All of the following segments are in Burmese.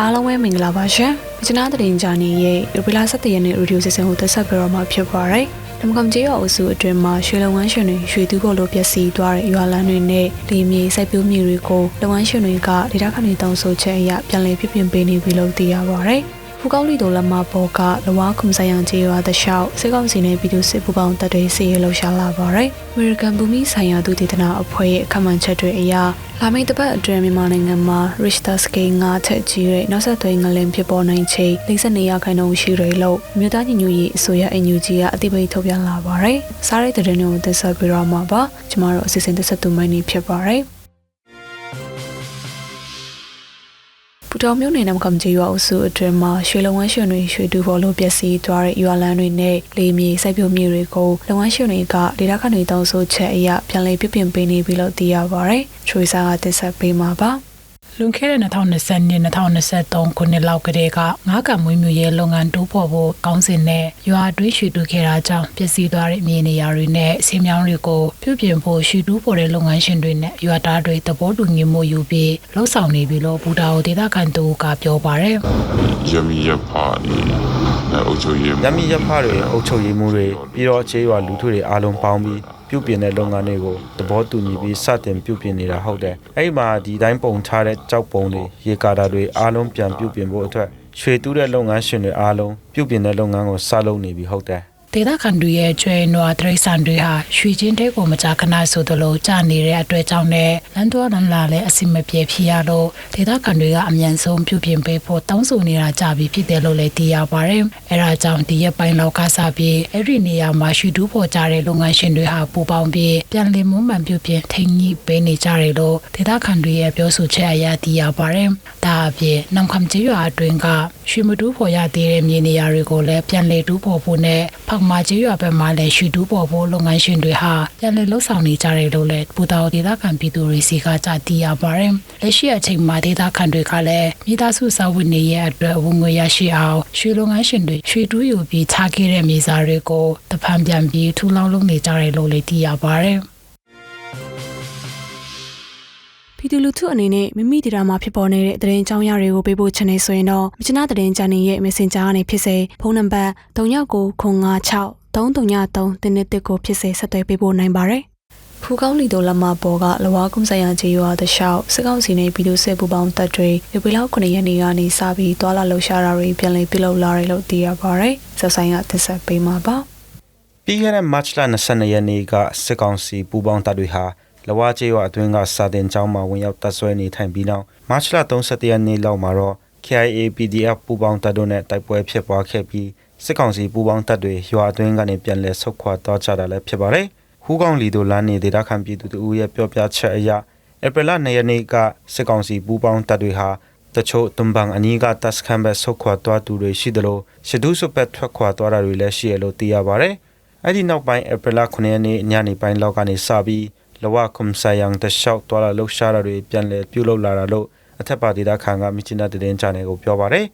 အားလုံးပဲမင်္ဂလာပါရှင်။ကျွန်တော်တင်ကြနေရဲ့ရပလာ7ရက်နေ့ရေဒီယိုစီစဉ်ကိုတက်ဆက်ပြတော့မှာဖြစ်ပါတယ်။ဓမ္မကောင်ကျေးရွာအုပ်စုအတွင်းမှာရွှေလုံဝမ်းရှင်တွေရွှေတူးဖို့လိုပျက်စီးသွားတဲ့ရွာလမ်းတွေနဲ့ဒီမြေစိုက်ပျိုးမြေတွေကိုလုံဝမ်းရှင်တွေကဒေတာခဏတောင်းဆိုချက်အရပြန်လည်ပြပြင်ပေးနေပြီလို့သိရပါတယ်။ ဖူကောက်လီတိုလက်မပေါ်ကလဝါခုံဆိုင်ရန်ကျေးရွာတလျှောက်စစ်ကောင်စီနဲ့ပြည်သူစစ်ပူးပေါင်းတပ်တွေစီရေးလှုပ်ရှားလာပါတယ်။ American ဘူမီဆိုင်ရာဒုတိယနာအဖွဲ့ရဲ့အခမှန်ချက်တွေအရလာမယ့်တပတ်အတွင်းမြန်မာနိုင်ငံမှာ Richter scale 9ထက်ကြီးတဲ့နောက်ဆက်တွဲငလင်ဖြစ်ပေါ်နိုင်ချိန်54ရာခိုင်နှုန်းရှိတယ်လို့မြို့သားညီညွတ်ရေးအစိုးရ NUG ကအသိပေးထုတ်ပြန်လာပါတယ်။စားတဲ့တဲ့တွေကိုသက်ဆက်ပြီးတော့မှာပါ။ကျမတို့အစီအစဉ်သက်ဆက်သူမိုင်းနေဖြစ်ပါတယ်။ တော်မျိုးနယ်နမ်ကံကျေးရွာအုပ်စုအတွင်းမှာရွှေလုံဝမ်းရှင်တွေရွှေတူဘောလို့ပျက်စီးသွားတဲ့ရွာလန်းတွေနဲ့လေမြေစိုက်ပျိုးမြေတွေကိုလုံဝမ်းရှင်တွေကဒေတာခဏတွေတောင်းဆိုချက်အရပြန်လည်ပြပြင်ပေးနေပြီလို့သိရပါဗျ။ချွေစာကတက်ဆက်ပေးမှာပါ။ လွန်ခဲ့တဲ့2020 2023ခုနှစ်လောက်ကတည်းကငါးကမွေးမြူရေးလုပ်ငန်းတိုးဖော်ဖို့ကောင်းစဉ်နဲ့ရွာတွင်းရွှေတူခဲ့တာကြောင့်ပျက်စီးသွားတဲ့မြေနေရာတွေနဲ့ဆင်းမြောင်းတွေကိုပြုပြင်ဖို့ရွှေတူဖော်တဲ့လုပ်ငန်းရှင်တွေနဲ့ရွာသားတွေသဘောတူညီမှုယူပြီးလှုပ်ဆောင်နေပြီလို့ဘူတာအိုဒေသခံတူကပြောပါတယ်။ယမီရဖာအုပ်ချုပ်ရေးယမီရဖာတွေအုပ်ချုပ်ရေးမှုတွေပြီးတော့အခြေရွာလူထုတွေအားလုံးပေါင်းပြီး ပြုပြင်တဲ့လုပ်ငန်းတွေကိုသဘောတူညီပြီးစတင်ပြုပြင်နေတာဟုတ်တယ်။အဲ့မှာဒီတိုင်းပုံထားတဲ့ကြောက်ပုံတွေရေကာတာတွေအားလုံးပြန်ပြုပြင်ဖို့အတွက်ရွှေတူးတဲ့လုပ်ငန်းရှင်တွေအားလုံးပြုပြင်တဲ့လုပ်ငန်းကိုစလုပ်နေပြီဟုတ်တယ်။ ဒေသခံတွေရဲ့ကျွဲနွားတရိษံတွေဟာရွှေချင်းတဲ့ကိုမကြာခဏဆိုသလိုကြာနေတဲ့အတွက်ကြောင့်လည်းလမ်းတော်လမ်းလာလည်းအစီမပြေဖြစ်ရလို့ဒေသခံတွေကအမြန်ဆုံးပြုပြင်ပေးဖို့တောင်းဆိုနေတာကြပြီဖြစ်တယ်လို့လည်းသိရပါတယ်။အဲဒါကြောင့်ဒီရက်ပိုင်းလောက်ကစပြီးအဲ့ဒီနေရာမှာရွှေတူးပေါ်ကြတဲ့လုပ်ငန်းရှင်တွေဟာပူပေါင်းပြီးပြန်လည်မွမ်းမံပြုပြင်ထိန်းညှိပေးနေကြတယ်လို့ဒေသခံတွေရဲ့ပြောဆိုချက်အရသိရပါတယ်။ဒါအပြင်နမ်ခမ်ကျေးရွာအတွင်းက ရွှေမတူးပေါ်ရသေးတဲ့မြေနေရာတွေကိုလည်းပြန်လည်တူးပေါ်ဖို့နဲ့ဖောက်မာကျေးရွာဘက်မှာလည်းရွှေတူးပေါ်ဖို့လုပ်ငန်းရှင်တွေဟာပြန်လည်လှုပ်ဆောင်နေကြတယ်လို့လည်းပူတာဒေသခံပြည်သူတွေစီကကြားသိရပါတယ်။လက်ရှိအချိန်မှာဒေသခံတွေကလည်းမိသားစုစာဝန်နေရဲ့အတွက်ဝန်ငွေရရှိအောင်ရွှေလုပ်ငန်းရှင်တွေရွှေတူးယူပြီးချခဲ့တဲ့မြေစာတွေကိုတဖန်ပြန်ပြီးထူလောင်လုပ်နေကြတယ်လို့လည်းသိရပါတယ်။ ပြည်သူလူထုအနေနဲ့မိမိဒေတာမှာဖြစ်ပေါ်နေတဲ့သတင်းအကြောင်းအရာတွေကိုပေးပို့ချင်နေဆိုရင်တော့မချနာသတင်းချန်နယ်ရဲ့ Messenger ကနေဖြစ်စေဖုန်းနံပါတ်3996 333တင်းတစ်ကိုဖြစ်စေဆက်သွယ်ပေးပို့နိုင်ပါတယ်။ဖူကောင်းလီတိုလမပေါ်ကလဝါကုန်းဆိုင်ရာခြေရွာတလျှောက်စစ်ကောင်စီနဲ့ပြည်သူစစ်ပူပေါင်းတပ်တွေလူပေလောက်9ရက်နေကနေစပြီးတွာလာလှုပ်ရှားတာတွေပြန်လည်ပြုလုပ်လာတယ်လို့သိရပါတယ်။ဆက်ဆိုင်ကသက်ဆက်ပေးမှာပါ။ပြီးခဲ့တဲ့ March လ22ရက်နေ့ကစစ်ကောင်စီပူပေါင်းတပ်တွေဟာ လဝါကျေးရွာအတွင်းကစာတင်ကျောင်းမှာဝင်ရောက်တပ်ဆွဲနေထိုင်ပြီးနောက်မတ်လ31ရက်နေ့လောက်မှာတော့ KIA PDF ပူးပေါင်းတပ်တို့နဲ့တိုက်ပွဲဖြစ်ပွားခဲ့ပြီးစစ်ကောင်စီပူးပေါင်းတပ်တွေရွာအတွင်းကနေပြန်လည်ဆုတ်ခွာသွားကြတာလည်းဖြစ်ပါတယ်။ဟူးကောင်လီတို့လမ်းနေဒေသခံပြည်သူတို့ရဲ့ပြောပြချက်အရဧပြီလ2ရက်နေ့ကစစ်ကောင်စီပူးပေါင်းတပ်တွေဟာတချို့တွန်ဘန်အနီးကတပ်စခန်းဘက်ဆုတ်ခွာသွားသူတွေရှိတယ်လို့ရှဒုစုဘက်ထွက်ခွာသွားတာတွေလည်းရှိရလို့သိရပါတယ်။အဲ့ဒီနောက်ပိုင်းဧပြီလ9ရက်နေ့ညနေပိုင်းလောက်ကနေစပြီး လဝခုံဆိုင်ယံတလျှောက်တွာလာလှုပ်ရှားတာတွေပြန်လည်ပြုလုပ်လာတာလို့အထက်ပါဒေတာခံကမြချင်တဲ့တင်ချန်နယ်ကိုပြောပါတယ်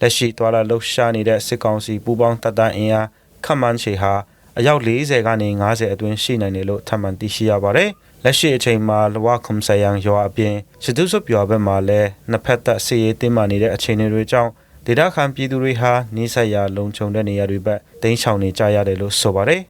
လက်ရှိတွာလာလှုပ်ရှားနေတဲ့စစ်ကောင်စီပူးပေါင်းတပ်သားအင်အားခန့်မှန်းချေဟာအယောက်40ကနေ50အတွင်းရှိနိုင်တယ်လို့ထပ်မံသိရှိရပါတယ်လက်ရှိအချိန်မှာလဝခုံဆိုင်ယံရွာအပြင်ရှဒုဆုပြောဘက်မှာလည်းနှစ်ဖက်သက်စီရေးတင်းမာနေတဲ့အခြေအနေတွေကြောင့်ဒေတာခံပြည်သူတွေဟာနေဆက်ရာလုံခြုံတဲ့နေရာတွေဘက်တင်းချောင်နေကြရတယ်လို့ဆိုပါတယ်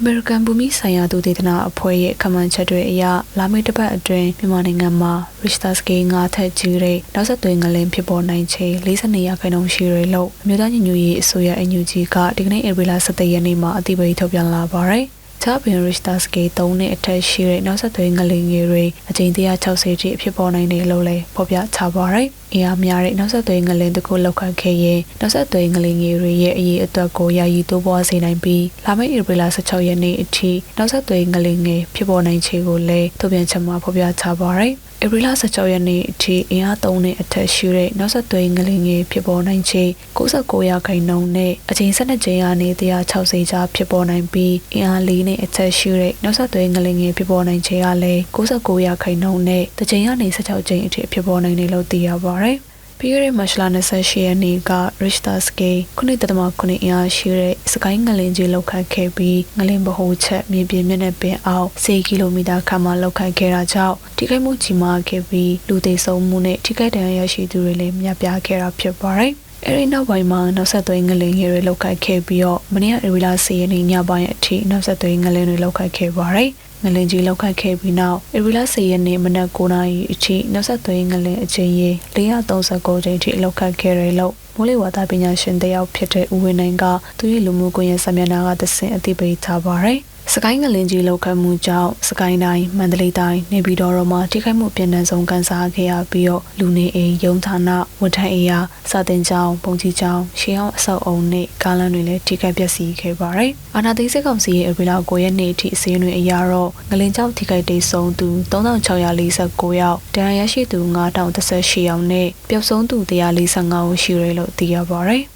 American ဘူမိဆိုင်ရာသူဒေသနာအဖွဲ့ရဲ့ခမန်ချက်တွေအရလာမယ့်တစ်ပတ်အတွင်းမြန်မာနိုင်ငံမှာ Richter scale 9ထက်ကြီးတဲ့နောက်ဆက်တွဲငလင်ဖြစ်ပေါ်နိုင်ခြေ42ရာခိုင်နှုန်းရှိရလို့အမျိုးသားညီညွတ်ရေးအစိုးရ NUG ကဒီကနေ့ဧပြီလ17ရက်နေ့မှာအသိပေးထုတ်ပြန်လာပါတယ်။ ချာပင်ရစ်တာစကေ3နဲ့အထက်ရှိတဲ့နောက်ဆက်တွဲငလင်ငယ်တွေအကြိမ်160ထိဖြစ်ပေါ်နိုင်တယ်လို့လည်းဖော်ပြချပါရယ်။အင်အားများတဲ့နောက်ဆက်သွေးငလင်တစ်ခုလောက်ခတ်ခဲ့ရင်နောက်ဆက်သွေးငလင်ငယ်တွေရဲ့အရေးအတွက်ကိုယာယီတိုးပွားစေနိုင်ပြီးလာမယ့်ဧပြီလ16ရက်နေ့အထိနောက်ဆက်သွေးငလင်ငယ်ဖြစ်ပေါ်နိုင်ခြေကိုလည်းထုတ်ပြန်ချက်မှာဖော်ပြချပါရယ် ဧပြီလ16ရက်နေ့အထိအင်အား3နဲ့အထက်ရှိတဲ့နောက်ဆက်တွဲငလင်ငယ်ဖြစ်ပေါ်နိုင်ခြေ69ရာခိုင်နှုန်းနဲ့အချိန်12ကြိမ်ကနေ160ကြားဖြစ်ပေါ်နိုင်ပြီးအင်အား4နဲ့အထက်ရှိတဲ့နောက်ဆက်တွဲငလင်ငယ်ဖြစ်ပေါ်နိုင်ခြေကလည်း69ရာခိုင်နှုန်းနဲ့တစ်ကြိမ်ကနေ16ကြိမ်အထိဖြစ်ပေါ်နိုင်တယ်လို့သိရပါတယ်။ ပြီးခဲ့တဲ့မတ်လ28ရက်နေ့က Richter scale 9.9အင်အားရှိတဲ့စကိုင်းငလင်ကြီးလောက်ခတ်ခဲ့ပြီးငလင်ဗဟိုချက်မြေပြင်မျက်နှာပင်အောက်10ကီလိုမီတာခန့်မှလောက်ခတ်ခဲ့တာကြောင့်ထိခိုက်မှုကြီးမားခဲ့ပြီးလူသေဆုံးမှုနဲ့ထိခိုက်ဒဏ်ရာရရှိသူတွေလည်းများပြားခဲ့တာဖြစ်ပါတယ်။အဲဒီနောက်ပိုင်းမှာနောက်ဆက်တွဲငလင်ငယ်တွေလောက်ခတ်ခဲ့ပြီးတော့မနေ့ကရီလာစီရင်းညပိုင်းအထိနောက်ဆက်တွဲငလင်တွေလောက်ခတ်ခဲ့ပါတယ်။ ငလင်ကြီးလောက်ခတ်ခဲ့ပြီးနောက်ဧပြီလ10ရက်နေ့မနက်9:00နာရီအထိနောက်ဆက်သွေးငလင်အချိန်ရေ439ချိန်ထိလောက်ခတ်ခဲ့တယ်လို့မိုးလေဝသပညာရှင်တယောက်ဖြစ်တဲ့ဦးဝင်းနိုင်ကသူရဲ့လူမှုကွန်ရက်စာမျက်နှာကသစင်အသိပေးထားပါတယ်။ စကိုင်းငလင်ကြီးလောက်ခတ်မှုကြောင့်စကိုင်းတိုင်းမန္တလေးတိုင်းနေပြည်တော်မှာထိခိုက်မှုအပြင်းထန်ဆုံးကန်စားခဲ့ရပြီးတော့လူနေအိမ်ရုံဌာနဝန်ထမ်းအိမ်ယာစာတင်ကျောင်းပုံကြီးကျောင်းရှေးအောင်အဆောက်အုံနဲ့ကားလမ်းတွေလည်းထိခိုက်ပျက်စီးခဲ့ပါတယ်။အာနာသိစစ်ကောင်စီရဲ့အပြည်လောက်9ရက်နေ့အထိအစည်းအဝေးအရာတော့ငလင်ကျောင်းထိခိုက်ဒေဆုံးသူ3649ယောက်ဒဏ်ရာရရှိသူ9018ယောက်နဲ့ပျောက်ဆုံးသူ145ဦးရှိတယ်လို့သိရပါတယ်။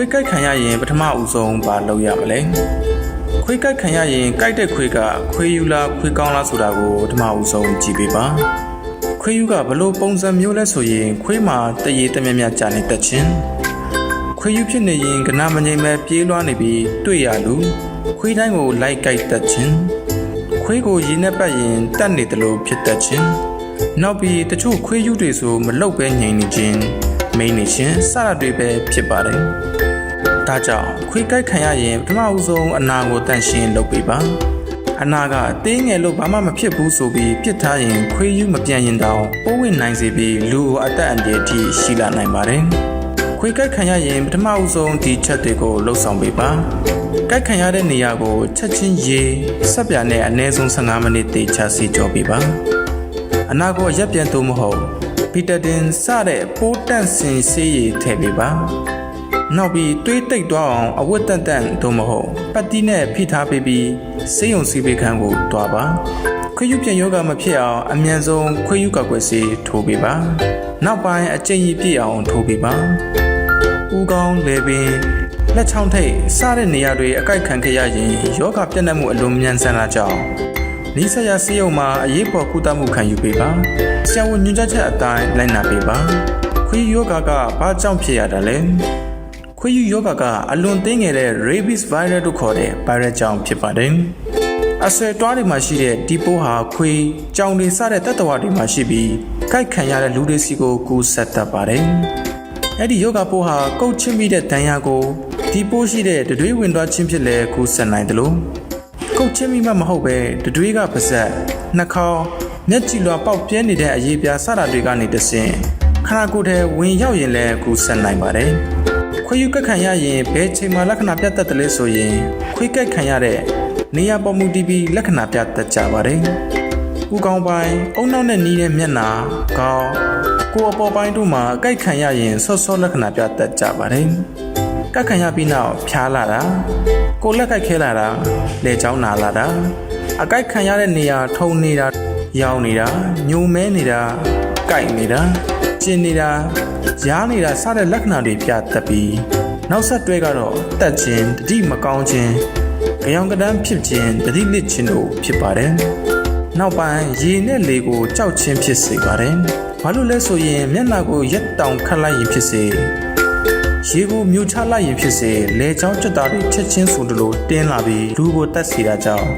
ခွေးကိုက်ခံရရင်ပထမဦးဆုံးဘာလုပ်ရမလဲခွေးကိုက်ခံရရင်ကိုက်တဲ့ခွေးကခွေးယူလားခွေးကောင်းလားဆိုတာကိုပထမဦးဆုံးကြည့်ပေးပါခွေးယူကဘလို့ပုံစံမျိုးလဲဆိုရင်ခွေးမှာတရေတမြမြကြာနေတတ်ခြင်းခွေးယူဖြစ်နေရင်ကနာမငိမ့်မဲ့ပြေးလွှားနေပြီးတွေ့ရလူခွေးတိုင်းကိုလိုက်ကိုက်တတ်ခြင်းခွေးကိုရေနဲ့ပတ်ရင်တတ်နေတယ်လို့ဖြစ်တတ်ခြင်းနောက်ပြီးတချို့ခွေးယူတွေဆိုမလုတ်ပဲငြိမ်နေခြင်းမိန်နေခြင်းစတာတွေပဲဖြစ်ပါတယ်။ ဒါကြောင့်ခွေးကိုက်ခံရရင်ပထမဦးဆုံးအနာကိုတန့်ရှင်းလုပ်ပေးပါ။အနာကအသေးငယ်လို့ဘာမှမဖြစ်ဘူးဆိုပြီးပြစ်ထားရင်ခွေးယူမပြန်ရင်တောင်ပိုးဝင်နိုင်စေပြီးလူကိုအသက်အန္တရာယ်ထိရှိလာနိုင်ပါတယ်။ခွေးကိုက်ခံရရင်ပထမဦးဆုံးဒီချက်တွေကိုလှုပ်ဆောင်ပေးပါ။ကိုက်ခံရတဲ့နေရာကိုချက်ချင်းရေဆက်ပြာနဲ့အနည်းဆုံး15မိနစ်တေချာစီကြောပေးပါ။အနာကိုရက်ပြန်သို့မဟုတ်ပီတာတင်စတဲ့ပိုးတန့်စင်ဆေးရည်ထည့်ပေးပါ နောက်ပြီးတွေးတိတ်သွားအောင်အဝတ်တန့်တန့်သို့မဟုတ်ပတ်တီးနဲ့ဖိထားပေးပြီးဆေးရုံစီပေးခန်းကိုတွားပါခွေးယူပြန်ယောဂမဖြစ်အောင်အမြန်ဆုံးခွေးယူကောက်ွယ်ဆေးထိုးပေးပါနောက်ပိုင်းအကျဉ်းကြီးပြည့်အောင်ထိုးပေးပါဦးကောင်းလေပင်လက်ချောင်းထိတ်စတဲ့နေရာတွေအကိုက်ခံခဲ့ရရင်ယောဂပြတ်နှက်မှုအလွန်မြန်ဆန်တာကြောင့်နီးစပ်ရာဆေးရုံမှာအရေးပေါ်ကုသမှုခံယူပေးပါဆရာဝန်ညွှန်ကြားချက်အတိုင်းလိုက်နာပေးပါခွေးယောဂကဘာကြောင့်ဖြစ်ရတာလဲ ခွေးယူယောဂကအလွန်သိငယ်တဲ့ rabies virus လို့ခေါ်တဲ့ virus ကြောင့်ဖြစ်ပါတယ်အဆွဲတွားတွေမှာရှိတဲ့ဒီပိုးဟာခွေးကြောင်တွေစတဲ့တပ်တော်တွေမှာရှိပြီးကိုက်ခံရတဲ့လူတွေစီကိုကူးဆက်တတ်ပါတယ်အဲ့ဒီယောဂပိုးဟာကုတ်ချမိတဲ့ဒဏ်ရာကိုဒီပိုးရှိတဲ့တတွေးဝင်သွားခြင်းဖြစ်လဲကူးဆက်နိုင်တယ်လို့ကုတ်ချင်းမိမှမဟုတ်ပဲတတွေးကပါဇက်နှာခေါင်းမျက်ကြည်လွှာပေါက်ပြဲနေတဲ့အရေးပြားစတာတွေကနေတဆင့် ခန္ဓာကိုယ်ထဲဝင်ရောက်ရင်လည်းကူးဆက်နိုင်ပါတယ်ခွေးယူကက်ခံရရင်ဘယ်ချိန်မှလက္ခဏာပြတ်တတ်တယ်လဲဆိုရင်ခွေးကက်ခံရတဲ့နေရာပေါ်မူတည်ပြီးလက္ခဏာပြတတ်ကြပါတယ်ဥကောင်းပိုင်းအုံနောက်နဲ့နီးတဲ့မျက်နှာခေါင်းကိုယ်အပေါ်ပိုင်းတို့မှာအကိုက်ခံရရင်ဆော့ဆော့လက္ခဏာပြတတ်ကြပါတယ်ကက်ခံရပြီးနောက်ဖျားလာတာကိုယ်လက်ကိုက်ခဲလာတာလက်ချောင်းနာလာတာအကိုက်ခံရတဲ့နေရာထုံနေတာရောင်နေတာညုံမဲနေတာကိုက်နေတာ ကျင်နေတာရားနေတာစတဲ့လက္ခဏာတွေပြတတ်ပြီးနောက်ဆက်တွဲကတော့တက်ခြင်းတတိမကောင်းခြင်းကြောင်ကတန်းဖြစ်ခြင်းတတိလစ်ခြင်းတို့ဖြစ်ပါတယ်နောက်ပိုင်းရေနဲ့လေကိုကြောက်ခြင်းဖြစ်စေပါတယ်ဘာလို့လဲဆိုရင်မျက်နှာကိုရက်တောင်ခတ်လိုက်ရင်ဖြစ်စေရေကိုမြူချလိုက်ရင်ဖြစ်စေလေချောင်းကြွတာတွေချက်ချင်းဆိုတလို့တင်းလာပြီးလူကိုတက်စီတာကြောင့်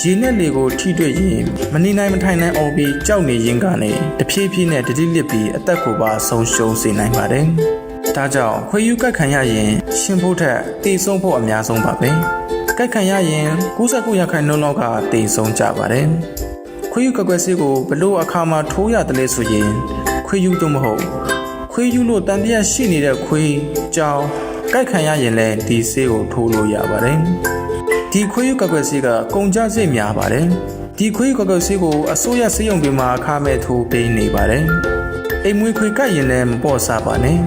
ရေနဲ့လေကိုထိတွေ့ရင်မနေနိုင်မထိုင်နိုင်အောင်ပြီးကြောက်နေရင်ကနေတဖြည်းဖြည်းနဲ့တတိလစ်ပြီးအသက်ကိုပါဆုံးရှုံးစေနိုင်ပါတယ်။ဒါကြောင့်ခွေယူကတ်ခံရရင်ရှင်ဖို့ထက်တေဆုံးဖို့အများဆုံးပါပဲ။ကတ်ခံရရင်69ရာခိုင်နှုန်းလောက်ကတေဆုံးကြပါတယ်။ခွေယူကကွယ်ဆေးကိုဘလို့အခါမှာထိုးရတယ်လဲဆိုရင်ခွေယူတော့မဟုတ်ခွေးယူလို့တန်တရားရှိနေတဲ့ခွေးကြောင်ကြိုက်ခံရရင်လည်းဒီဆေးကိုထိုးလို့ရပါတယ် ဒီခွေးယူကကွယ်ဆေးကကုန်ကြစိတ်များပါတယ်ဒီခွေးယူကကွယ်ဆေးကိုအစိုးရဆေးရုံတွေမှာအခမဲ့ထိုးပေးနေပါတယ်အိမ်မွေးခွေကရင်လည်းမပေါ့စားပါနဲ့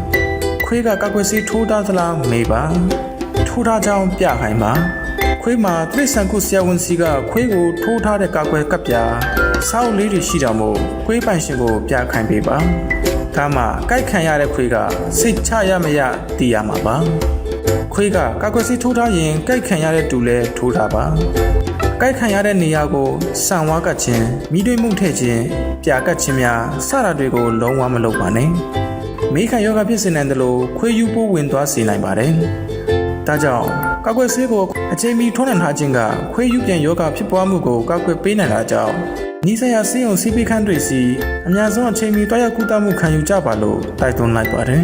ခွေးကကကွယ်ဆေးထိုးသားသလားမေးပါထိုးထားကြောင်းပြခိုင်းပါခွေးမှာတိရစ္ဆာန်ကုဆရာဝန်စီကခွေးကိုထိုးထားတဲ့ကာကွယ်ကပ်ပြာစောက်လေးတွေရှိတာမို့ခွေးပိုင်ရှင်ကိုပြခိုင်းပေးပါဒါမှကြိုက်ခံရတဲ့ခွေးကစိတ်ချရမရတည်ရမှာပါ ခွေးကကာကွယ်ဆေးထိုးထားရင်ကြိုက်ခံရတဲ့တူလဲထိုးထားပါကိုက်ခံရတဲ့နေရာကိုဆန်ဝါကတ်ခြင်းမိတွေးမှုထည့်ခြင်းပြာကတ်ခြင်းများစတာတွေကို လုံးဝမလုပ်ပါနဲ့မိခံယောဂဖြစ်စေနိုင်တယ်လို့ခွေးယူပိုးဝင်သွားစေနိုင်ပါတယ်ဒါကြောင့်ကောက်ွယ်ဆေးကိုအချိန်မီထုံးနှံထားခြင်းကခွေးယူပြန်ယောဂဖြစ်ပွားမှုကိုကောက်ွယ်ပေးနိုင်တာကြောင့်နီးစပ်ရာဆေးရုံစီးပိခန်းတွေစီအများဆုံးအချိန်မီတွားရောက်ကုသမှုခံယူကြပါလို့တိုက်တွန်းလိုက်ပါတယ်